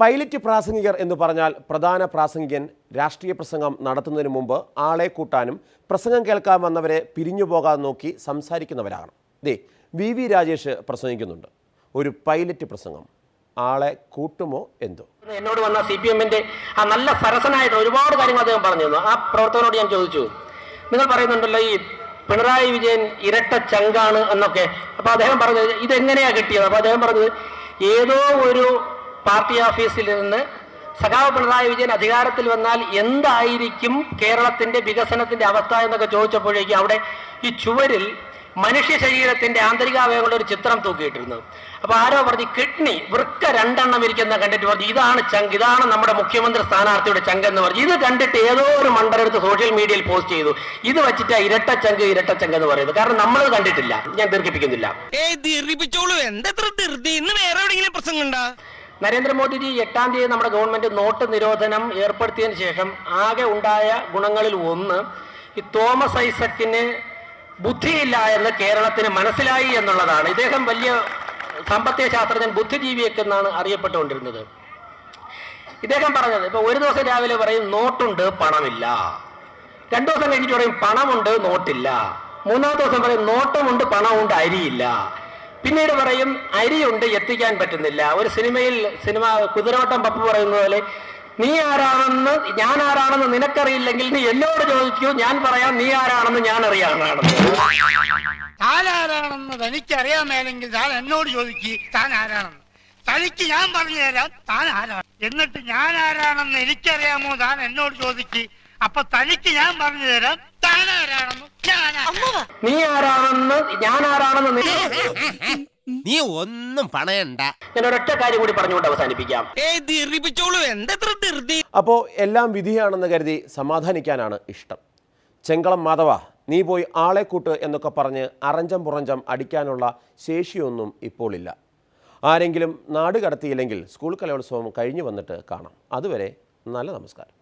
Pilot പ്രാസംഗികർ എന്ന് പറഞ്ഞാൽ പ്രധാന പ്രാസംഗികൻ രാഷ്ട്രീയ പ്രസംഗം നടത്തുന്നതിന് മുമ്പ് ആളെ കൂട്ടാനും പ്രസംഗം കേൾക്കാൻ വന്നവരെ പിരിഞ്ഞു പോകാതെ നോക്കി സംസാരിക്കുന്നവരാണ് ദേ വി. വി. രാജേഷ് പ്രസംഗിക്കുന്നുണ്ട്. ഒരു പൈലറ്റ് പ്രസംഗം. ആളെ കൂട്ടുമോ എന്തോ? എന്നോട് വന്ന സി പി എമ്മിന്റെ ആ നല്ല സരസനായിട്ട് ഒരുപാട് കാര്യങ്ങൾ അദ്ദേഹം പറഞ്ഞു തന്നു ആ പ്രവർത്തകനോട് ഞാൻ ചോദിച്ചു. നിങ്ങൾ പറയുന്നുണ്ടല്ലോ ഈ പിണറായി വിജയൻ ഇരട്ട ചങ്കാണ് എന്നൊക്കെ. അപ്പൊ അദ്ദേഹം പറഞ്ഞത് ഇതെങ്ങനെയാ കിട്ടിയത്? അപ്പൊ അദ്ദേഹം പറഞ്ഞത് ഏതോ ഒരു പാർട്ടി ഓഫീസിൽ നിന്ന് സഖാവ് പിണറായി വിജയൻ അധികാരത്തിൽ വന്നാൽ എന്തായിരിക്കും കേരളത്തിന്റെ വികസനത്തിന്റെ അവസ്ഥ എന്നൊക്കെ ചോദിച്ചപ്പോഴേക്കും അവിടെ ഈ ചുവരിൽ മനുഷ്യ ശരീരത്തിന്റെ ആന്തരികാവയവങ്ങളുടെ ഒരു ചിത്രം തൂക്കിയിട്ടിരുന്നു. അപ്പൊ ആരോ പറഞ്ഞു കിഡ്നി വൃക്ക രണ്ടെണ്ണം ഇരിക്കുന്ന കണ്ടിട്ട് പറഞ്ഞു ഇതാണ് ചങ്ക് ഇതാണ് നമ്മുടെ മുഖ്യമന്ത്രി സ്ഥാനാർത്ഥിയുടെ ചങ്ക് എന്ന് പറഞ്ഞു. ഇത് കണ്ടിട്ട് ഏതോ ഒരു മണ്ടരെടുത്ത് സോഷ്യൽ മീഡിയയിൽ പോസ്റ്റ് ചെയ്തു. ഇത് വെച്ചിട്ട് ഇരട്ട ചങ്ക് ഇരട്ട ചങ്ക് എന്ന് പറയുന്നത്. കാരണം നമ്മൾ കണ്ടിട്ടില്ല. ഞാൻ ദീർഘിപ്പിക്കുന്നില്ല. ഏയ് ദീർഘിപ്പിച്ചോളൂ എന്തത്ര ധൃതി ഇന്ന് വേറെ എവിടെയെങ്കിലും പ്രസംഗം നരേന്ദ്രമോദിജി എട്ടാം തീയതി നമ്മുടെ ഗവൺമെന്റ് നോട്ട് നിരോധനം ഏർപ്പെടുത്തിയതിനു ശേഷം ആകെ ഉണ്ടായ ഗുണങ്ങളിൽ ഒന്ന് ഈ തോമസ് ഐസക്കിന് ബുദ്ധിയില്ല എന്ന് കേരളത്തിന് മനസ്സിലായി എന്നുള്ളതാണ്. ഇദ്ദേഹം വലിയ സാമ്പത്തിക ശാസ്ത്രജ്ഞൻ ബുദ്ധിജീവിയൊക്കെ എന്നാണ് അറിയപ്പെട്ടുകൊണ്ടിരുന്നത്. ഇദ്ദേഹം പറഞ്ഞത് ഇപ്പൊ ഒരു ദിവസം രാവിലെ പറയും നോട്ടുണ്ട് പണമില്ല. രണ്ടു ദിവസം കഴിഞ്ഞിട്ട് പറയും പണമുണ്ട് നോട്ടില്ല. മൂന്നാമത്തെ ദിവസം പറയും നോട്ടമുണ്ട് പണമുണ്ട് അരിയില്ല. പിന്നീട് പറയും അരിയുണ്ട് എത്തിക്കാൻ പറ്റുന്നില്ല. ഒരു സിനിമയിൽ സിനിമ കുതിരോട്ടം പപ്പു പറയുന്ന പോലെ നീ ആരാണെന്ന് ഞാൻ ആരാണെന്ന് നിനക്കറിയില്ലെങ്കിൽ നീ എന്നോട് ചോദിക്കൂ. ഞാൻ പറയാം നീ ആരാണെന്ന് ഞാൻ അറിയാവുന്നതാണ് താൻ ആരാണെന്ന് തനിക്കറിയാൻ മേലെങ്കിൽ താൻ എന്നോട് ചോദിക്ക് താൻ ആരാണെന്ന്? തനിക്ക് ഞാൻ പറഞ്ഞു തരാം താൻ ആരാണ് എന്നിട്ട് ഞാൻ ആരാണെന്ന് എനിക്കറിയാമോ? താൻ എന്നോട് ചോദിക്ക് അപ്പൊ തനിക്ക് ഞാൻ പറഞ്ഞു തരാം താൻ ആരാണെന്ന് നീ ആരാണെന്ന് ഞാൻ ആരാണെന്ന് നീ- നീ ഒന്നും പണയണ്ട. ഞാൻ ഒരൊറ്റ കാര്യം കൂടി പറഞ്ഞുകൊണ്ട് അവസാനിപ്പിക്കാം. അപ്പോൾ എല്ലാം വിധിയാണെന്ന് കരുതി സമാധാനിക്കാനാണ് ഇഷ്ടം. ചെങ്കളം മാധവ നീ പോയി ആളെ കൂട്ട് എന്നൊക്കെ പറഞ്ഞ് അറഞ്ചം പുറഞ്ചം അടിക്കാനുള്ള ശേഷിയൊന്നും ഇപ്പോൾ ഇല്ല ആരെങ്കിലും നാട് കടത്തിയില്ലെങ്കിൽ സ്കൂൾ കലോത്സവം കഴിഞ്ഞു വന്നിട്ട് കാണാം. അതുവരെ നല്ല നമസ്കാരം.